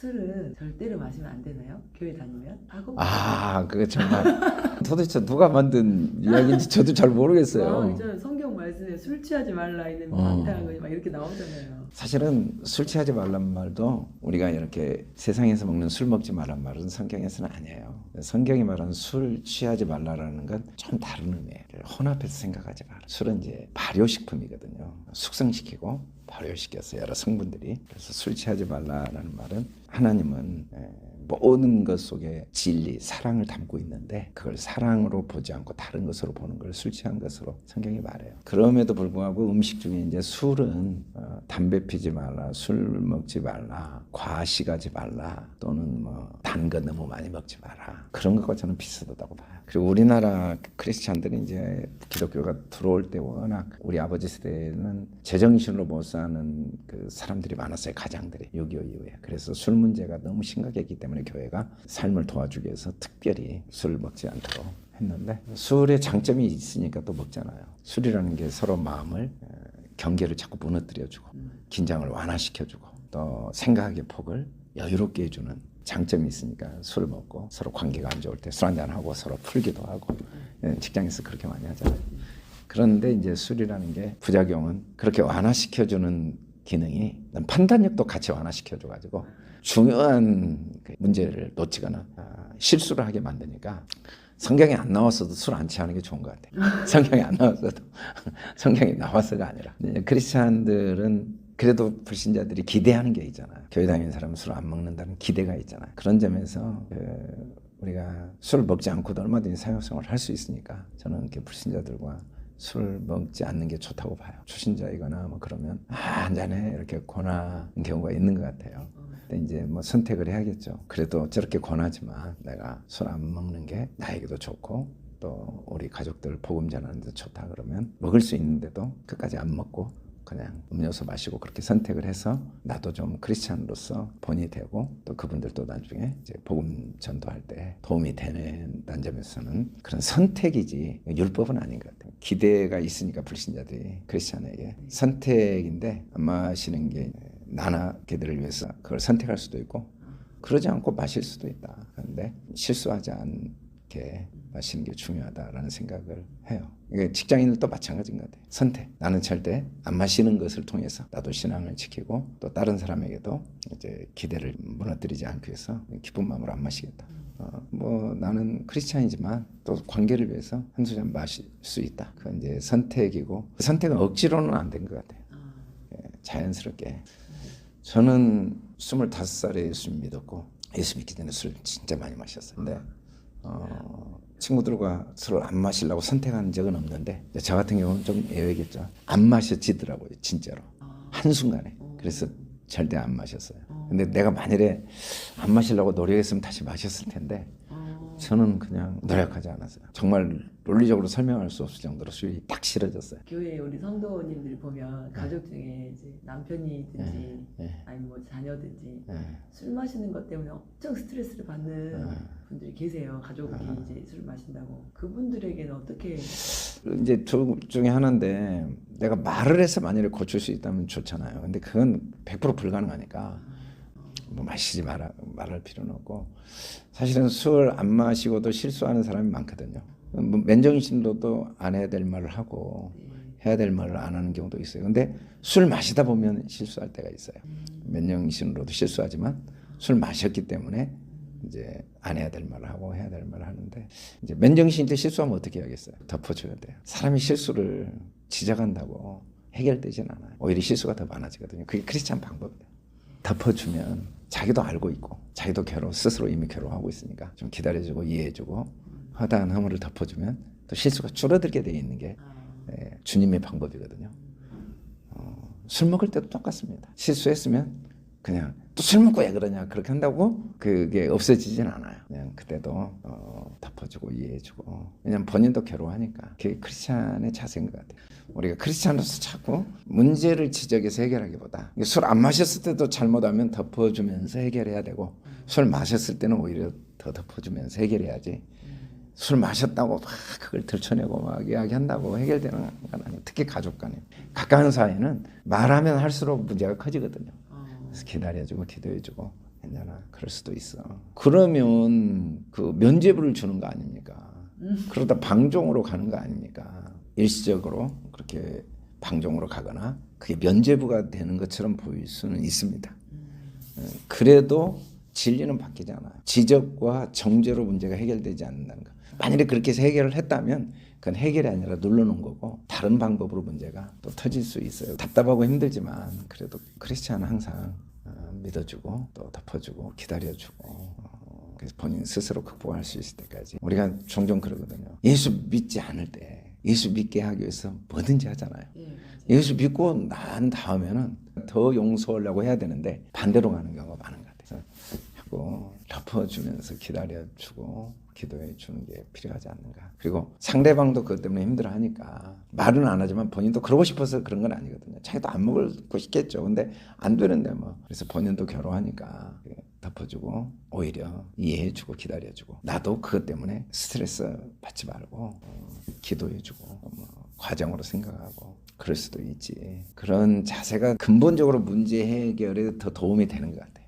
술은 절대로 마시면 안 되나요? 교회 다니면? 하고 아, 그거 정말 도대체 누가 만든 이야기인지 저도 잘 아, 모르겠어요. 있잖아요. 성경 말씀에 술 취하지 말라 이는 어. 방탕한 거지 막 이렇게 나오잖아요. 사실은 술 취하지 말란 말도 우리가 이렇게 세상에서 먹는 술 먹지 말란 말은 성경에서는 아니에요. 성경이 말하는 술 취하지 말라라는 건 좀 다른 의미예요. 혼합해서 생각하지 마라. 술은 이제 발효식품이거든요. 숙성시키고 발효시켜서 여러 성분들이 그래서 술 취하지 말라라는 말은 하나님은 에, 모든 것 속에 진리, 사랑을 담고 있는데 그걸 사랑으로 보지 않고 다른 것으로 보는 걸 술 취한 것으로 성경이 말해요. 그럼에도 불구하고 음식 중에 이제 술은 어, 담배 피지 말라, 술 먹지 말라, 과식하지 말라, 또는 뭐 단 거 너무 많이 먹지 마라. 그런 것과 저는 비슷하다고 봐요. 그리고 우리나라 크리스찬들이 이제 기독교가 들어올 때 워낙 우리 아버지 세대에는 제정신으로 못 사는 그 사람들이 많았어요. 가장들이 6.25 이후에. 그래서 술 문제가 너무 심각했기 때문에 교회가 삶을 도와주기 위해서 특별히 술을 먹지 않도록 했는데 술의 장점이 있으니까 또 먹잖아요. 술이라는 게 서로 마음을 에, 경계를 자꾸 무너뜨려주고 긴장을 완화시켜주고 또 생각의 폭을 여유롭게 해주는 장점이 있으니까 술을 먹고 서로 관계가 안 좋을 때 술 한잔 하고 서로 풀기도 하고 예, 직장에서 그렇게 많이 하잖아요. 그런데 이제 술이라는 게 부작용은 그렇게 완화시켜주는 기능이 난 판단력도 같이 완화시켜줘가지고 중요한 그 문제를 놓치거나 아, 실수를 하게 만드니까 성경에 안 나왔어도 술 안 취하는 게 좋은 것 같아요. 성경에 안 나왔어도 성경에 나와서가 아니라 이제 크리스찬들은 그래도 불신자들이 기대하는 게 있잖아요. 교회 다니는 사람은 술 안 먹는다는 기대가 있잖아요. 그런 점에서 그 우리가 술을 먹지 않고도 얼마든지 사회생활을 할 수 있으니까 저는 이렇게 불신자들과 술 먹지 않는 게 좋다고 봐요. 초신자이거나 뭐 그러면 아, 한 잔해 이렇게 권하는 경우가 있는 것 같아요. 이제 뭐 선택을 해야겠죠. 그래도 저렇게 권하지만 내가 술 안 먹는 게 나에게도 좋고 또 우리 가족들 복음 전하는 데 좋다 그러면 먹을 수 있는데도 끝까지 안 먹고 그냥 음료수 마시고 그렇게 선택을 해서 나도 좀 크리스찬으로서 본이 되고 또 그분들도 나중에 이제 복음 전도할 때 도움이 되는 점에서는 그런 선택이지 율법은 아닌 것 같아요. 기대가 있으니까 불신자들이 크리스찬에게 선택인데 안 마시는 게 나나 걔들을 위해서 그걸 선택할 수도 있고 그러지 않고 마실 수도 있다. 그런데 실수하지 않게 마시는 게 중요하다라는 생각을 해요. 이게 직장인들도 마찬가지인 것 같아요. 선택. 나는 절대 안 마시는 것을 통해서 나도 신앙을 지키고 또 다른 사람에게도 이제 기대를 무너뜨리지 않기 위해서 기쁜 마음으로 안 마시겠다. 어, 뭐 나는 크리스찬이지만 또 관계를 위해서 한두 잔 마실 수 있다. 그건 이제 선택이고 그 선택은 억지로는 안 된 것 같아요. 예, 자연스럽게. 저는 25살에 예수 믿었고 예수 믿기 전에 술 진짜 많이 마셨어요. 근데 어, 친구들과 술을 안 마시려고 선택한 적은 없는데 저 같은 경우는 좀 예외겠죠. 안 마셔지더라고요, 진짜로. 한 순간에. 그래서 절대 안 마셨어요. 근데 내가 만일에 안 마시려고 노력했으면 다시 마셨을 텐데 저는 그냥 노력하지 않았어요. 정말 논리적으로 설명할 수 없을 정도로 술이 딱 싫어졌어요. 교회 우리 성도님들 보면 가족 중에 이제 남편이든지 네. 아니면 뭐 자녀든지 네. 술 마시는 것 때문에 엄청 스트레스를 받는 네. 분들이 계세요. 가족이 이제 술 마신다고 그분들에게는 어떻게 이제 둘 중에 하나인데 내가 말을 해서 만일에 고칠 수 있다면 좋잖아요. 근데 그건 100% 불가능하니까 뭐 마시지 마라 말할 필요는 없고 사실은 술 안 마시고도 실수하는 사람이 많거든요. 뭐 맨정신으로도 안 해야 될 말을 하고 해야 될 말을 안 하는 경우도 있어요. 근데 술 마시다 보면 실수할 때가 있어요. 맨정신으로도 실수하지만 술 마셨기 때문에 이제 안 해야 될 말을 하고 해야 될 말을 하는데 이제 맨정신일 때 실수하면 어떻게 하겠어요? 덮어줘야 돼요. 사람이 실수를 지적한다고 해결되진 않아요. 오히려 실수가 더 많아지거든요. 그게 크리스찬 방법이에요. 덮어주면 자기도 알고 있고 자기도 괴로워 스스로 이미 괴로워하고 있으니까 좀 기다려주고 이해해주고 허다한 허물을 덮어주면 또 실수가 줄어들게 돼 있는 게 예, 주님의 방법이거든요. 어, 술 먹을 때도 똑같습니다. 실수했으면 그냥 또 술 먹고 왜 그러냐 그렇게 한다고 그게 없어지진 않아요. 그냥 그때도 어, 덮어주고 이해해주고 왜냐면 본인도 괴로워하니까 그게 크리스찬의 자세인 것 같아요. 우리가 크리스찬으로서 자꾸 문제를 지적해서 해결하기보다 술 안 마셨을 때도 잘못하면 덮어주면서 해결해야 되고 술 마셨을 때는 오히려 더 덮어주면서 해결해야지 술 마셨다고 막 그걸 들춰내고 막 이야기한다고 해결되는 건 아니에요. 특히 가족 간에 가까운 사이는 말하면 할수록 문제가 커지거든요. 기다려주고 기도해주고 괜찮아. 그럴 수도 있어. 그러면 그 면죄부를 주는 거 아닙니까? 그러다 방종으로 가는 거 아닙니까? 일시적으로 그렇게 방종으로 가거나 그게 면죄부가 되는 것처럼 보일 수는 있습니다. 어, 그래도 진리는 바뀌지 않아요. 지적과 정죄로 문제가 해결되지 않는다는 거. 만일에 그렇게 해서 해결을 했다면 그건 해결이 아니라 눌러놓은 거고 다른 방법으로 문제가 또 터질 수 있어요. 답답하고 힘들지만 그래도 크리스찬은 항상 어, 믿어주고 또 덮어주고 기다려주고 어, 그래서 본인 스스로 극복할 수 있을 때까지 우리가 종종 그러거든요. 예수 믿지 않을 때 예수 믿게 하기 위해서 뭐든지 하잖아요. 예. 예수 믿고 난 다음에는 더 용서하려고 해야 되는데 반대로 가는 경우가 많은 것 같아요. 그래서 하고 덮어주면서 기다려주고 기도해 주는 게 필요하지 않는가. 그리고 상대방도 그것 때문에 힘들어하니까 말은 안 하지만 본인도 그러고 싶어서 그런 건 아니거든요. 자기도 안 먹고 싶겠죠. 근데 안 되는데 뭐. 그래서 본인도 괴로워하니까 덮어주고 오히려 이해해주고 기다려주고 나도 그것 때문에 스트레스 받지 말고 어, 기도해주고 뭐 과정으로 생각하고 그럴 수도 있지. 그런 자세가 근본적으로 문제 해결에 더 도움이 되는 것 같아요.